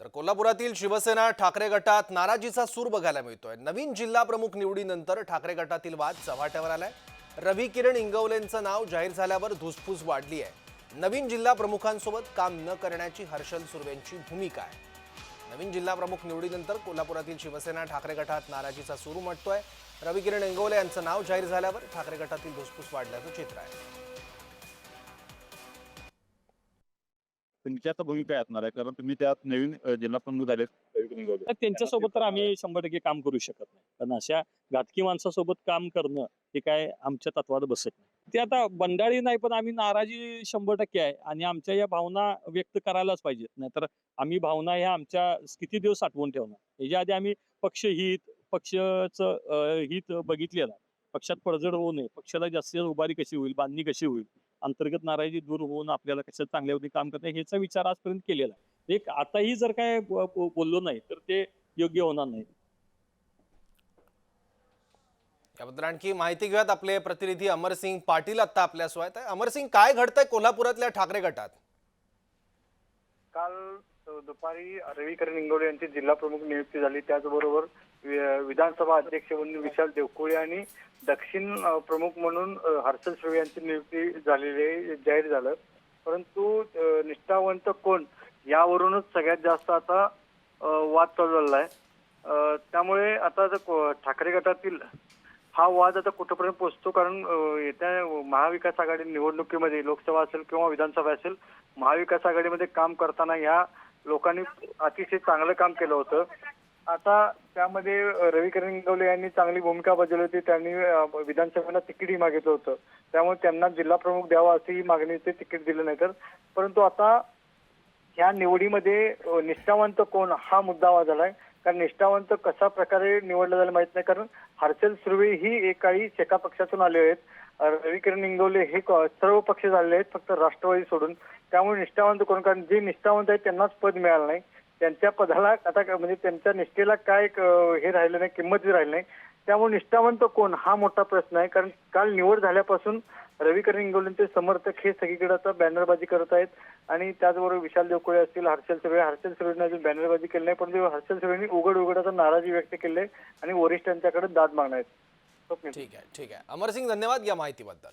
तर कोल्हापुरातील शिवसेना ठाकरे गटात नाराजीचा सूर बघायला मिळतोय. नवीन जिल्हा प्रमुख निवडीनंतर ठाकरे गटातील वाद चव्हाट्यावर आलाय. रवी किरण इंगवलेंचं नाव जाहीर झाल्यावर धुसफूस वाढली आहे. नवीन जिल्हा प्रमुखांसोबत काम न करण्याची हर्षल सुर्वेंची भूमिका आहे. नवीन जिल्हा प्रमुख निवडीनंतर कोल्हापुरातील शिवसेना ठाकरे गटात नाराजीचा सूर उमटतोय. रवी किरण इंगवले यांचं नाव जाहीर झाल्यावर ठाकरे गटातील धुसफूस वाढल्याचं चित्र आहे. तुमची आता भूमिका असणार आहे? कारण तुम्ही त्यात नवीन जिल्हा प्रमुख झाले तर त्यांच्यासोबत तर आम्ही शंभर टक्के काम करू शकत नाही. कारण अशा घातकी माणसासोबत काम करणं हे काय आमच्या तत्वात बसत नाही. ते आता बंडाळी नाही पण आम्ही नाराजी शंभर टक्के आहे. आणि आमच्या या भावना व्यक्त करायलाच पाहिजेत. नाहीतर आम्ही भावना ह्या आमच्या किती दिवस साठवून ठेवणार? याच्या आधी आम्ही पक्षहित पक्षाचं हित बघितलेलं पक्षात पडझड होऊ नये. पक्षाला जास्तीत जास्त उभारी कशी होईल? बांधणी कशी होईल? अंतर्गत नाराजी दूर होऊन आपल्याला कसं चांगल्या होती काम करता ह्याचा विचार आजपर्यंत केलेला आहे. एक आताही जर काय बोललो नाही तर ते योग्य होणार नाही. याबद्दल आणखी माहिती घेऊयात आपले प्रतिनिधी अमरसिंग पाटील आता आपल्यासोबत आहे अमरसिंग काय घडतंय कोल्हापुरातल्या ठाकरे गटात? काल दुपारी रविकरण इंगोले यांची जिल्हा प्रमुख नियुक्ती झाली. त्याचबरोबर वि- विधानसभा अध्यक्ष म्हणून विशाल देवकुळे आणि दक्षिण प्रमुख म्हणून हर्षल श्रेवे यांची नियुक्ती झालेली आहे, जाहीर झालं. परंतु निष्ठावंत कोण यावरूनच सगळ्यात जास्त आता वाद चालू आहे. त्यामुळे आता जर ठाकरे गटातील हा वाद आता कुठंपर्यंत पोहोचतो कारण येत्या महाविकास आघाडी निवडणुकीमध्ये लोकसभा असेल किंवा विधानसभा असेल महाविकास आघाडीमध्ये काम करताना ह्या लोकांनी अतिशय चांगलं काम केलं होतं. आता त्यामध्ये रवी करंगवले यांनी चांगली भूमिका बजावली होती. त्यांनी विधानसभेला तिकीटही मागितलं होतं. त्यामुळे त्यांना जिल्हा प्रमुख द्यावा अशी मागणी ते तिकीट दिलं नाही तर परंतु आता ह्या निवडीमध्ये निष्ठावंत कोण हा मुद्दा वाजलाय कारण निष्ठावंत कशा प्रकारे निवडलं जायला माहीत नाही कारण हर्षल सुर्वे ही एकाही शेका पक्षातून आले आहेत. रविकिरण इंगवले हे क- सर्व पक्ष झालेले आहेत फक्त राष्ट्रवादी सोडून. त्यामुळे निष्ठावंत कोण? कारण जे निष्ठावंत आहेत त्यांनाच पद मिळालं नाही. त्यांच्या पदाला आता म्हणजे त्यांच्या निष्ठेला काय एक, हे राहिलं नाही किंमत राहिली नाही. त्यामुळे निष्ठावंत कोण? हा मोठा प्रश्न आहे. कारण काल निवड झाल्यापासून रविकर इंगोलेंचे समर्थक हे सगळीकडे आता बॅनरबाजी करत आहेत. आणि त्याचबरोबर विशाल देवकोळे असतील हर्षल सुर्वे हर्षल सुर्वेने अजून बॅनरबाजी केली नाही. परंतु हर्षल सुर्वेनी उघड उघड आता नाराजी व्यक्त केली आहे आणि वरिष्ठांच्याकडे दाद मागणार आहेत. ठीक आहे ठीक आहे. अमरसिंग धन्यवाद या माहितीबद्दल.